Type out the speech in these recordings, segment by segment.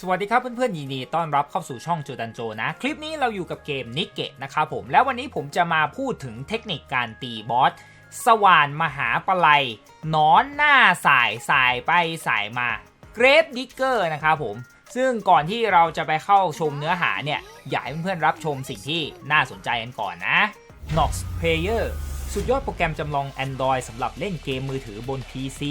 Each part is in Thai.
สวัสดีครับเพื่อนๆยินดีต้อนรับเข้าสู่ช่องโจดันโจนะ คลิปนี้เราอยู่กับเกมนิกเกะนะครับผมแล้ววันนี้ผมจะมาพูดถึงเทคนิคการตีบอสสว่านมหาปลัยนอนหน้าสายสายไปสายมาเกรฟดิกเกอร์นะครับผมซึ่งก่อนที่เราจะไปเข้าชมเนื้อหาเนี่ย อยากให้เพื่อนๆรับชมสิ่งที่น่าสนใจกันก่อนนะ Nox Player สุดยอดโปรแกรมจำลอง Android สำหรับเล่นเกมมือถือบน PC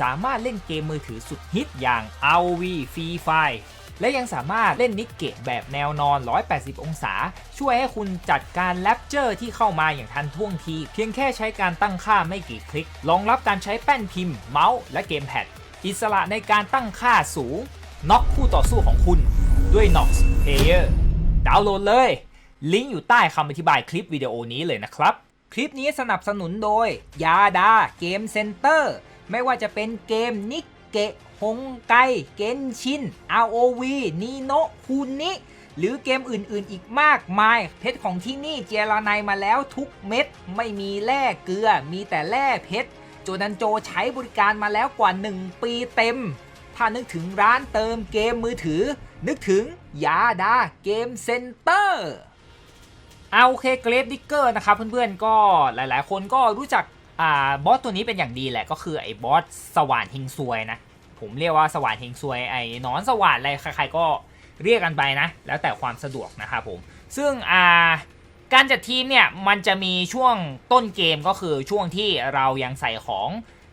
สามารถเล่นเกมมือถือสุดฮิตอย่าง ROV Free Fire และยังสามารถเล่นนิกเกตแบบแนวนอน 180 องศา ช่วยให้คุณจัดการแรปเจอร์ที่เข้ามาอย่างทันท่วงที เพียงแค่ใช้การตั้งค่าไม่กี่คลิก รองรับการใช้แป้นพิมพ์ เมาส์ และเกมแพด อิสระในการตั้งค่าสูง น็อกคู่ต่อสู้ของคุณ ด้วย Nox Player ดาวน์โหลดเลย ลิงก์อยู่ใต้คำอธิบายคลิปวิดีโอนี้เลยนะครับ คลิปนี้สนับสนุนโดย ยาดาเกมเซ็นเตอร์ ไม่ว่าจะเป็นเกมนิกเกะฮงไก เกนชิน ROV นีโนคูนิ หรือเกมอื่นๆอีกมากมาย เพชรของที่นี่เจรไนายมาแล้วทุกเม็ด ไม่มีแร่เกลือ มีแต่แร่เพชร โจดันโจใช้บริการมาแล้วกว่า 1 ปีเต็ม ถ้านึกถึงร้านเติมเกมมือถือ นึกถึงยาดาเกมเซ็นเตอร์ เอาโอเคเกรฟดิกเกอร์นะครับเพื่อนๆก็หลายๆ คนก็รู้จักอ่าบอสตัวนี้เป็นอย่างดีแหละก็คือไอ้บอสสว่านเฮงซวยนะ ผมเรียกว่าสว่านเฮงซวยไอ้นอนสว่านอะไรใครๆก็เรียกกันไปนะ แล้วแต่ความสะดวกนะครับผม ซึ่งอ่าการจัดทีมเนี่ยมันจะมีช่วงต้นเกมก็คือช่วงที่เรายังใส่ของ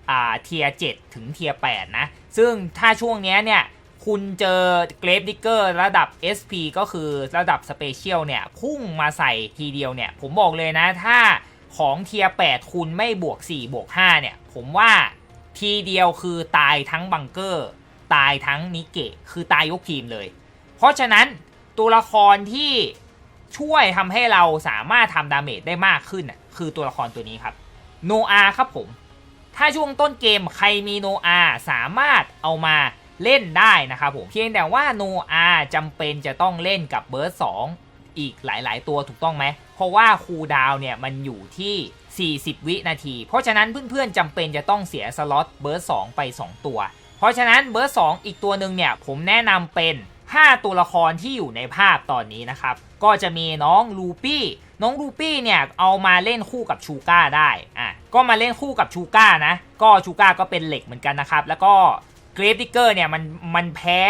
อ่าเทีย7ถึงเทีย8นะ ซึ่งถ้าช่วงเนี้ยเนี่ย คุณเจอเกรฟดิกเกอร์ระดับ SP ก็คือระดับสเปเชียลเนี่ย พุ่งมาใส่ทีเดียวเนี่ย ผมบอกเลยนะถ้าของเทีย8คุณไม่บวก 4 บวก 5 เนี่ย ผมว่าทีเดียวคือตายทั้งบังเกอร์ ตายทั้งนิเกะคือตายยกทีมเลย เพราะฉะนั้นตัวละครที่ช่วยทำให้เราสามารถทำดาเมจได้มากขึ้น คือตัวละครตัวนี้ครับโนอาครับผม ถ้าช่วงต้นเกมใครมีโนอาสามารถเอามา เล่นได้นะครับผมเพียงแต่ว่าโนอาจำเป็นจะต้องเล่นกับเบิร์ด2อีกหลาย ๆ ตัวถูกต้องไหม เพราะว่าคูดาวเนี่ยมันอยู่ที่ 40 วินาที เพราะฉะนั้นเพื่อน ๆจำเป็นจะต้องเสียสล็อตเบิร์ด2ไป 2 ตัว เพราะฉะนั้นเบิร์ด2อีกตัวหนึ่งเนี่ยผมแนะนำเป็น 5 ตัวละครที่อยู่ในภาพตอนนี้นะครับ ก็จะมีน้องลูปี้น้องลูปี้เนี่ยเอามาเล่นคู่กับชูก้าได้อะก็มาเล่นคู่กับชูก้านะ ก็ชูก้าก็เป็นเหล็กเหมือนกันนะครับ แล้วก็ เกรฟดิกเกอร์เนี่ยมันมันแพ้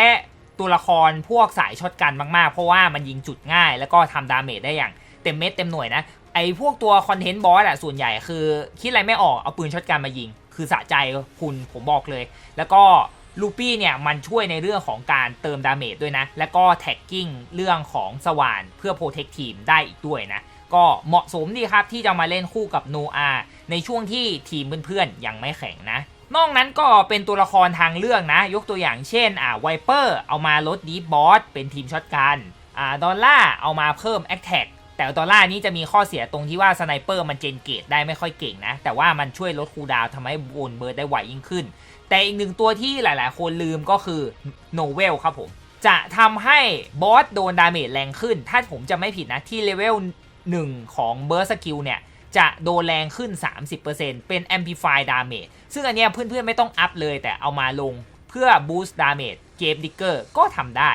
ตัวละครพวกสายช็อตกันมากๆ เพราะว่ามันยิงจุดง่าย แล้วก็ทำดาเมจได้อย่างเต็มเม็ดเต็มหน่วยนะ ไอ้พวกตัวคอนเทนต์บอสอะส่วนใหญ่คือคิดอะไรไม่ออกเอาปืนช็อตกันมายิง คือสะใจคุณผมบอกเลย แล้วก็ลูปี้เนี่ยมันช่วยในเรื่องของการเติมดาเมจด้วยนะ แล้วก็แท็กกิ้งเรื่องของสว่านเพื่อโปรเทคทีมได้อีกด้วยนะ ก็เหมาะสมดีครับที่จะมาเล่นคู่กับโนอาในช่วงที่ทีมเพื่อนๆยังไม่แข็งนะ นอกนั้นก็เป็นตัวละครทางเลือกนะ ยกตัวอย่างเช่นอ่าไวเปอร์เอามาลดดีบอสเป็นทีมช็อตกันอ่าดอลล่าเอามาเพิ่มแอคแท็กแต่ดอลล่านี้จะมีข้อเสียตรงที่ว่าสไนเปอร์มันเจนเกตได้ไม่ค่อยเก่งนะ แต่ว่ามันช่วยลดคูดาวทำให้วนเบิร์ดได้ไวยิ่งขึ้น แต่อีกหนึ่งตัวที่หลาย ๆ คนลืมก็คือโนเวลครับผม จะทำให้บอสโดนดาเมจแรงขึ้น ถ้าผมจะไม่ผิดนะที่เลเวล1ของเบิร์สกิลเนี่ย จะโดนแรงขึ้น 30%เป็น Amplify Damage ซึ่งอันเนี้ยเพื่อนๆไม่ต้องอัพเลยแต่เอามาลงเพื่อ Boost Damage เกมดิกเกอร์ก็ทำได้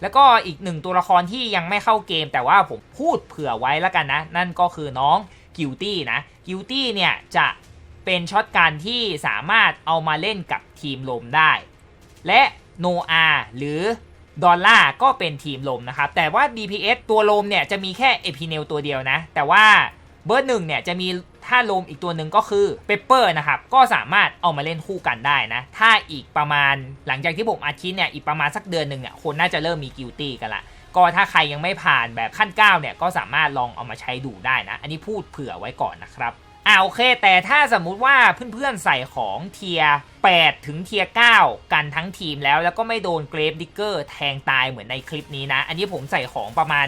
แล้วก็อีกหนึ่งตัวละครที่ยังไม่เข้าเกม แต่ว่าผมพูดเผื่อไว้แล้วกันนะ นั่นก็คือน้องกิลตี้นะกิลตี้เนี่ยจะเป็นช็อตการที่สามารถเอามาเล่นกับทีมลมได้ และโนอาหรือดอลล่าก็เป็นทีมลมนะครับ แต่ว่า DPS ตัวลมเนี่ยจะมีแค่เอพิเนลตัวเดียวนะ แต่ว่า บอร์หนึ่งเนี่ยจะมีถ้าลมอีกตัวหนึ่งก็คือเปเปอร์นะครับ ก็สามารถเอามาเล่นคู่กันได้นะ ถ้าอีกประมาณหลังจากที่ผมอาทิตย์เนี่ยอีกประมาณสักเดือนหนึ่งเนี่ยคนน่าจะเริ่มมีกิลตี้กันละก็ถ้าใครยังไม่ผ่านแบบขั้น9เนี่ยก็สามารถลองเอามาใช้ดูได้นะ อันนี้พูดเผื่อไว้ก่อนนะครับอ่าโอเค แต่ถ้าสมมุติว่าเพื่อนๆใส่ของเทีย8ถึงเทีย9กันทั้งทีมแล้ว แล้วก็ไม่โดนเกรฟดิกเกอร์แทงตายเหมือนในคลิปนี้นะ อันนี้ผมใส่ของประมาณ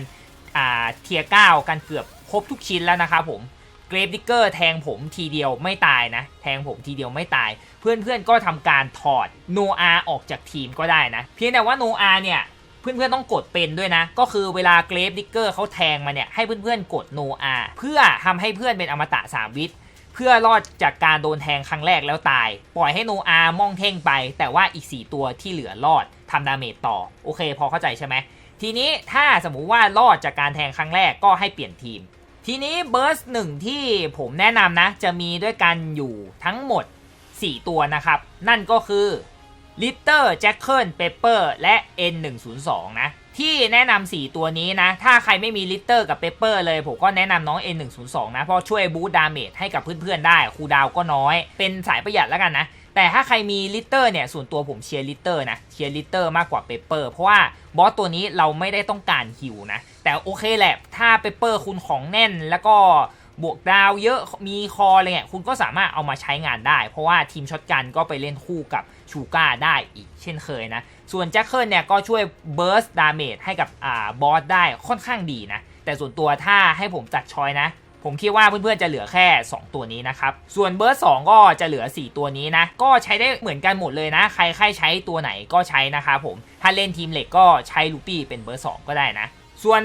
อ่าเทีย9กันเกือบ ครบทุกชิ้นแล้วนะครับผมเกรฟดิกเกอร์แทงผมทีเดียวไม่ตายนะ แทงผมทีเดียวไม่ตาย เพื่อนๆก็ทำการถอดโนอาออกจากทีมก็ได้นะ เพียงแต่ว่าโนอาเนี่ยเพื่อนๆต้องกดเป็นด้วยนะ ก็คือเวลาเกรฟดิกเกอร์เขาแทงมาเนี่ยให้เพื่อนๆกดโนอาเพื่อทำให้เพื่อนเป็นอมตะ3วิทเพื่อรอดจากการโดนแทงครั้งแรกแล้วตาย ปล่อยให้โนอามองเท่งไป แต่ว่าอีก 4 ตัวที่เหลือรอดทำดาเมจต่อ โอเค พอเข้าใจใช่ไหม ทีนี้ถ้าสมมุติว่ารอดจากการแทงครั้งแรกก็ให้เปลี่ยนทีม ทีนี้เบิร์สหนึ่งที่ผมแนะนำนะ จะมีด้วยกันอยู่ทั้งหมด 4 ตัวนะครับ นั่นก็คือลิตเตอร์แจ็คเกิลเปเปอร์และ N102 นะ ที่แนะนำ4ตัวนี้นะ ถ้าใครไม่มีลิตเตอร์กับเปเปอร์เลย ผมก็แนะนำน้อง N102 นะ เพราะช่วยบูตดาเมจให้กับเพื่อนๆได้ คูดาวก็น้อย เป็นสายประหยัดแล้วกันนะ แต่ถ้าใครมีลิตเตอร์เนี่ยส่วนตัวผมเชียร์ลิตเตอร์นะเชียร์ลิตเตอร์มากกว่าเปเปอร์เพราะว่าบอสตัวนี้เราไม่ได้ต้องการฮิวนะ แต่โอเคแหละ ถ้าเปเปอร์คุณของแน่นแล้วก็บวกดาวเยอะมีคออะไรเนี่ยคุณก็สามารถเอามาใช้งานได้ เพราะว่าทีมช็อตกันก็ไปเล่นคู่กับชูก้าได้อีกเช่นเคยนะ ส่วนแจ็คเกิลเนี่ยก็ช่วยเบิร์สดาเมจให้กับอ่าบอสได้ค่อนข้างดีนะ แต่ส่วนตัวถ้าให้ผมจัดชอยนะ ผมคิดว่าเพื่อนๆจะเหลือแค่ 2 ตัวนี้นะครับ ส่วนเบอร์ส2ก็จะเหลือ 4 ตัวนี้นะ ก็ใช้ได้เหมือนกันหมดเลยนะ ใครใครใช้ตัวไหนก็ใช้นะครับผม ถ้าเล่นทีมเหล็กก็ใช้ลูปี้เป็นเบอร์2ก็ได้นะ ส่วน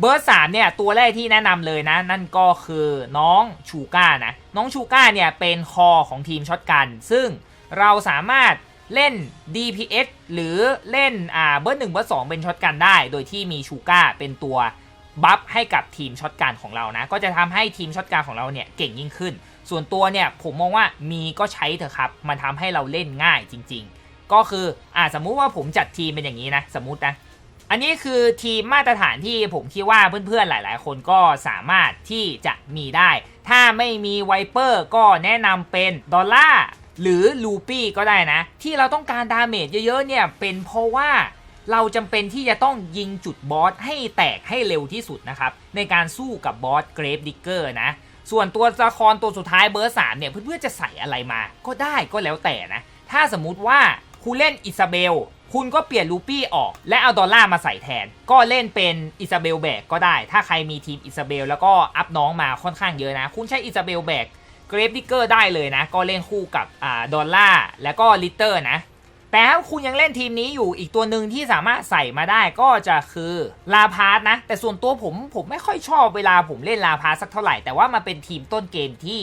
เบอร์สามเนี่ยตัวแรกที่แนะนำเลยนะ นั่นก็คือน้องชูก้านะน้องชูก้าเนี่ยเป็นคอของทีมช็อตกัน ซึ่งเราสามารถเล่น DPS หรือเล่นอ่าเบอร์หนึ่งเบอร์สองเป็นช็อตกันได้ โดยที่มีชูก้าเป็นตัว บัฟให้กับทีมช็อตการของเรานะ ก็จะทำให้ทีมช็อตการของเราเนี่ยเก่งยิ่งขึ้น ส่วนตัวเนี่ยผมมองว่ามีก็ใช้เถอะครับ มันทำให้เราเล่นง่ายจริง ๆ ก็คืออ่าสมมุติว่าผมจัดทีมเป็นอย่างนี้นะ สมมุตินะอันนี้คือทีมมาตรฐานที่ผมคิดว่าเพื่อนๆหลาย ๆ คนก็สามารถที่จะมีได้ ถ้าไม่มีไวเปอร์ก็แนะนำเป็นดอลล่าหรือลูปี้ก็ได้นะ ที่เราต้องการดาเมจเยอะ ๆ เนี่ย เป็นเพราะว่า เราจำเป็นที่จะต้องยิงจุดบอสให้แตกให้เร็วที่สุดนะครับ ในการสู้กับบอสเกรฟดิกเกอร์นะ ส่วนตัวละครตัวสุดท้ายเบอร์สามเนี่ย เพื่อนๆจะใส่อะไรมาก็ได้ก็แล้วแต่นะ ถ้าสมมุติว่าคุณเล่นอิซาเบล คุณก็เปลี่ยนลูปี้ออก และเอาดอลล่ามาใส่แทน ก็เล่นเป็นอิซาเบลแบกก็ได้ ถ้าใครมีทีมอิซาเบล แล้วก็อัพน้องมาค่อนข้างเยอะนะ คุณใช้อิซาเบลแบกเกรฟดิกเกอร์ได้เลยนะ ก็เล่นคู่กับอ่าดอลล่าแล้วก็ลิตเตอร์นะ แต่ถ้าคุณยังเล่นทีมนี้อยู่อีกตัวหนึ่งที่สามารถใส่มาได้ก็จะคือลาพาสนะ แต่ส่วนตัวผมผมไม่ค่อยชอบเวลาผมเล่นลาพาสสักเท่าไหร่ แต่ว่ามันเป็นทีมต้นเกมที่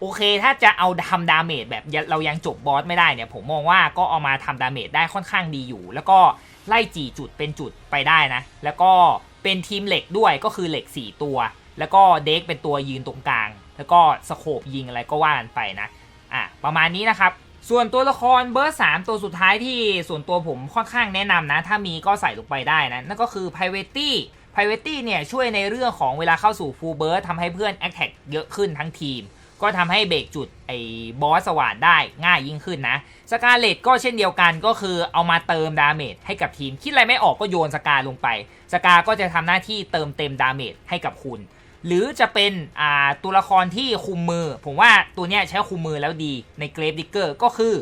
โอเค ถ้าจะเอาทำดาเมจแบบเรายังจบบอสไม่ได้เนี่ย ผมมองว่าก็เอามาทำดาเมจได้ค่อนข้างดีอยู่ แล้วก็ไล่จีจุดเป็นจุดไปได้นะ แล้วก็เป็นทีมเหล็กด้วยก็คือเหล็ก 4 ตัว แล้วก็เด็กเป็นตัวยืนตรงกลาง แล้วก็สโคบยิงอะไรก็ว่ากันไปนะอะประมาณนี้นะครับ ส่วนตัวละครเบอร์3ตัวสุดท้ายที่ส่วนตัวผมค่อนข้างแนะนำนะ ถ้ามีก็ใส่ลงไปได้นะ นั่นก็คือ p r i v a t y p r i v a t y เนี่ยช่วยในเรื่องของเวลาเข้าสู่ full burst ทำให้เพื่อน attack เยอะขึ้นทั้งทีม ก็ทำให้เบรกจุดไอ้บอสสว่านได้ง่ายยิ่งขึ้นนะสกาเลตก็เช่นเดียวกันก็คือเอามาเติมดาเมจให้กับทีม คิดอะไรไม่ออกก็โยนสกาลงไปสกาก็จะทำหน้าที่เติมเต็มดาเมจให้กับคุณ หรือจะเป็นตัวละครที่คุมมือ ผมว่าตัวเนี้ยใช้คุมมือแล้วดีในเกรฟดิกเกอร์ก็คือ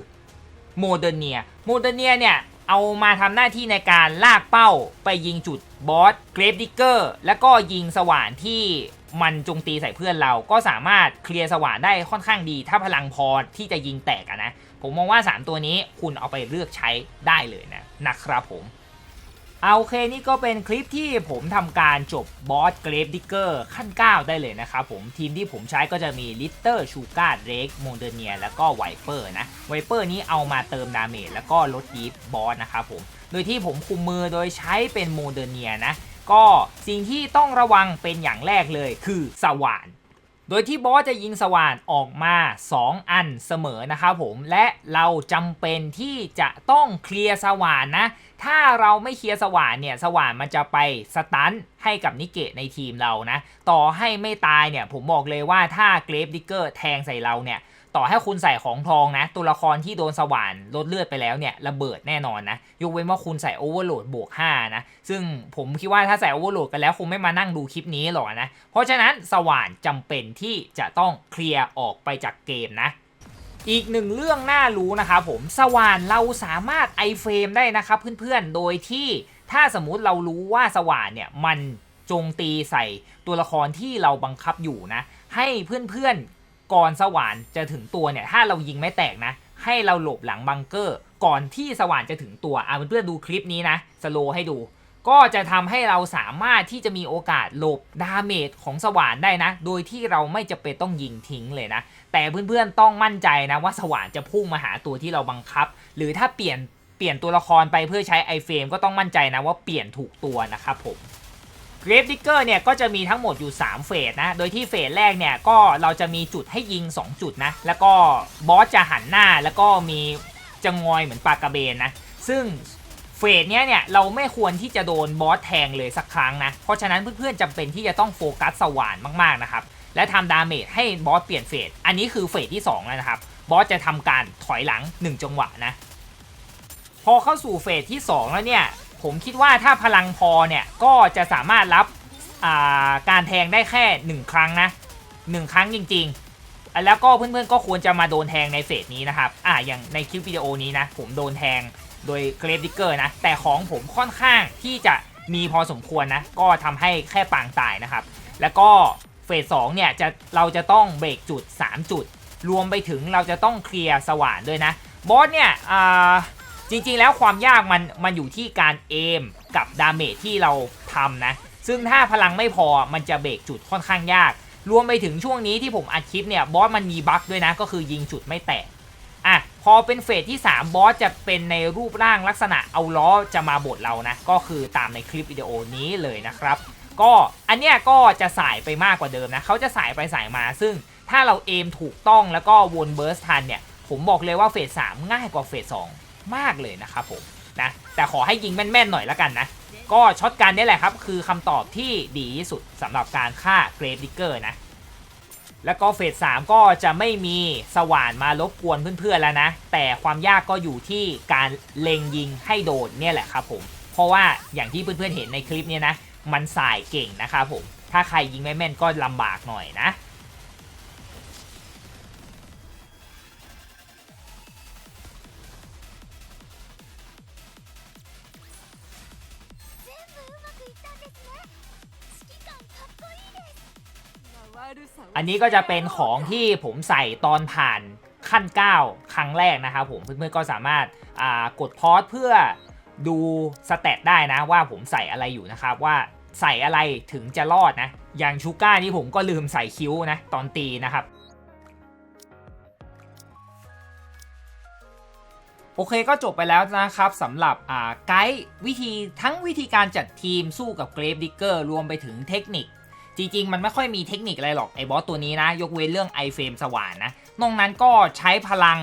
โมเดเนียโมเดเนียเนี่ยเอามาทำหน้าที่ในการลากเป้าไปยิงจุดบอสเกรฟดิกเกอร์แล้วก็ยิงสว่านที่มันจงตีใส่เพื่อนเราก็สามารถเคลียร์สว่านได้ค่อนข้างดี ถ้าพลังพอที่จะยิงแตกะนะ ผมมองว่า 3 ตัวนี้คุณเอาไปเลือกใช้ได้เลยนะนะครับผม เอาโอเคนี่ก็เป็นคลิปที่ผมทำการจบบอสเกรฟดิกเกอร์ขั้น 9 ได้เลยนะครับผมทีมที่ผมใช้ก็จะมีลิตเตอร์ชูการ์เรกโมเดเนียแล้วก็ไวเปอร์นะไวเปอร์นี้เอามาเติมดาเมจแล้วก็ลดยีฟบอสนะครับผม โดยที่ผมคุมมือโดยใช้เป็นโมเดเนียนะก็สิ่งที่ต้องระวังเป็นอย่างแรกเลยคือสว่าน โดยที่บอสจะยิงสว่านออกมา 2 อันเสมอนะครับผมและเราจำเป็นที่จะต้องเคลียร์สว่านนะ ถ้าเราไม่เคลียร์สว่านเนี่ยสว่านมันจะไปสตันให้กับนิเกะในทีมเรานะ ต่อให้ไม่ตายเนี่ยผมบอกเลยว่าถ้าเกรฟดิกเกอร์แทงใส่เราเนี่ย ต่อให้คุณใส่ของทองนะ ตัวละครที่โดนสว่านลดเลือดไปแล้วเนี่ยระเบิดแน่นอนนะ ยกเว้นว่าคุณใส่โอเวอร์โหลดบวก 5 นะ ซึ่งผมคิดว่าถ้าใส่โอเวอร์โหลดกันแล้วคงไม่มานั่งดูคลิปนี้หรอกนะ เพราะฉะนั้นสว่านจำเป็นที่จะต้องเคลียร์ออกไปจากเกมนะอีกหนึ่งเรื่องน่ารู้นะครับผมสว่านเราสามารถไอเฟรมได้นะครับเพื่อนๆ โดยที่ถ้าสมมุติเรารู้ว่าสว่านเนี่ยมันโจงตีใส่ตัวละครที่เราบังคับอยู่นะ ให้เพื่อนๆ ก่อนสว่านจะถึงตัวเนี่ยถ้าเรายิงไม่แตกนะ ให้เราหลบหลังบังเกอร์ ก่อนที่สว่านจะถึงตัวอะเพื่อนดูคลิปนี้นะสโลให้ดู ก็จะทำให้เราสามารถที่จะมีโอกาสหลบดาเมจของสว่านได้นะ โดยที่เราไม่จะเป็นต้องยิงทิ้งเลยนะ แต่เพื่อนๆต้องมั่นใจนะว่าสว่านจะพุ่งมาหาตัวที่เราบังคับ หรือถ้าเปลี่ยนเปลี่ยนตัวละครไปเพื่อใช้ไอเฟรมก็ต้องมั่นใจนะว่าเปลี่ยนถูกตัวนะครับผม เกรฟดิกเกอร์เนี่ยก็จะมีทั้งหมดอยู่ 3 เฟสนะ โดยที่เฟสแรกเนี่ยก็เราจะมีจุดให้ยิง 2 จุดนะ แล้วก็บอสจะหันหน้าแล้วก็มีจะงอยเหมือนปากกระเบนนะ ซึ่งเฟสเนี้ยเนี่ยเราไม่ควรที่จะโดนบอสแทงเลยสักครั้งนะ เพราะฉะนั้นเพื่อนๆจำเป็นที่จะต้องโฟกัสสว่านมากๆนะครับ และทำดาเมจให้บอสเปลี่ยนเฟส อันนี้คือเฟสที่2แล้วนะครับ บอสจะทำการถอยหลัง 1 จังหวะนะ พอเข้าสู่เฟสที่ 2 แล้วเนี่ย ผมคิดว่าถ้าพลังพอเนี่ย ก็จะสามารถรับการแทงได้แค่ 1 ครั้งนะ 1 ครั้งจริง ๆ แล้วก็เพื่อนๆก็ควรจะมาโดนแทงในเฟสนี้นะครับ อ่าอย่างในคลิปวิดีโอนี้นะ ผมโดนแทงโดยเกรฟดิเกอร์นะ แต่ของผมค่อนข้างที่จะมีพอสมควรนะ ก็ทำให้แค่ปางตายนะครับ แล้วก็เฟส2เนี่ยจะเราจะต้องเบรกจุด 3 จุด รวมไปถึงเราจะต้องเคลียร์สว่านด้วยนะ บอสเนี่ยอ่า จริงๆ แล้วความยากมันมันอยู่ที่การเอมกับดาเมจที่เราทำนะ ซึ่งถ้าพลังไม่พอมันจะเบรกจุดค่อนข้างยาก รวมไปถึงช่วงนี้ที่ผมอัดคลิปเนี่ยบอสมันมีบั๊กด้วยนะ ก็คือยิงจุดไม่แตกอะพอเป็นเฟสที่ 3 บอสจะเป็นในรูปร่างลักษณะเอาล้อจะมาบดเรานะ ก็คือตามในคลิปวิดีโอนี้เลยนะครับ ก็อันเนี้ยก็จะสายไปมากกว่าเดิมนะเขาจะสายไปสายมา ซึ่งถ้าเราเอมถูกต้องแล้วก็วนเบิร์สทันเนี่ยผมบอกเลยว่าเฟส3ง่ายกว่าเฟส2 มากเลยนะครับผมนะแต่ขอให้ยิงแม่นๆหน่อยละกันนะก็ช็อตกันนี่แหละครับ คือคำตอบที่ดีที่สุดสำหรับการฆ่าเกรฟดิกเกอร์นะ แล้วก็เฟส3ก็จะไม่มีสว่านมารบกวนเพื่อนๆแล้วนะ แต่ความยากก็อยู่ที่การเล็งยิงให้โดนเนี่ยแหละครับผม เพราะว่าอย่างที่เพื่อนๆเห็นในคลิปเนี้นะ มันสายเก่งนะครับผม ถ้าใครยิงไม่แม่นก็ลำบากหน่อยนะ อันนี้ก็จะเป็นของที่ผมใส่ตอนผ่านขั้น 9 ครั้งแรกนะครับผมเพื่อนๆก็สามารถกดพอสเพื่อดูสเตตได้นะว่าผมใส่อะไรอยู่นะครับว่าใส่อะไรถึงจะรอดนะ อย่างชูก้านี่ผมก็ลืมใส่คิ้วนะตอนตีนะครับ โอเคก็จบไปแล้วนะครับสำหรับไกด์วิธีทั้งวิธีการจัดทีมสู้กับเกรฟดิกเกอร์รวมไปถึงเทคนิค จริงๆ มันไม่ค่อยมีเทคนิคอะไรหรอกไอ้บอสตัวนี้นะ ยกเว้นเรื่องไอเฟรมสว่านนะนอกนั้นก็ใช้พลัง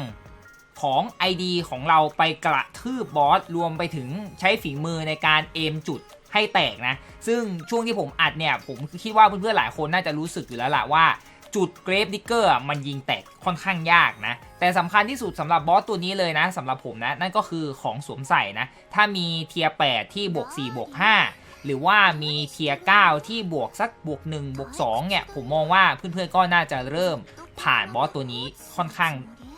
ของ ID ของเราไปกระทืบบอสรวมไปถึงใช้ฝีมือในการเอมจุดให้แตกนะ ซึ่งช่วงที่ผมอัดเนี่ย ผมคิดว่าเพื่อนๆหลายคนน่าจะรู้สึกอยู่แล้วล่ะว่าจุดเกรฟดิกเกอร์มันยิงแตกค่อนข้างยากนะ แต่สำคัญที่สุดสำหรับบอสตัวนี้เลยนะสำหรับผมนะ นั่นก็คือของสวมใส่นะ ถ้ามีเทียร์8ที่บวก4บวก5 หรือว่ามีเทียร์9ที่บวกสักบวก1บวก2เนี่ยผมมองว่าเพื่อนๆก็น่าจะเริ่มผ่านบอสตัวนี้ค่อนข้าง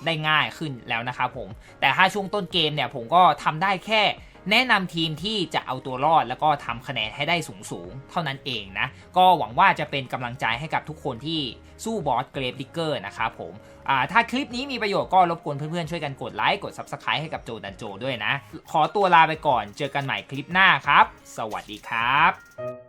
ได้ง่ายขึ้นแล้วนะครับผม แต่ถ้าช่วงต้นเกมเนี่ยผมก็ทำได้แค่ แนะนำทีมที่จะเอาตัวรอดแล้วก็ทำคะแนนให้ได้สูงๆเท่านั้นเองนะ ก็หวังว่าจะเป็นกำลังใจให้กับทุกคนที่สู้บอสเกรฟดิกเกอร์นะครับผมถ้าคลิปนี้มีประโยชน์ก็รบกวนเพื่อนๆ ช่วยกันกดไลค์กด Subscribe ให้กับโจดันโจด้วยนะ ขอตัวลาไปก่อนเจอกันใหม่คลิปหน้าครับ สวัสดีครับ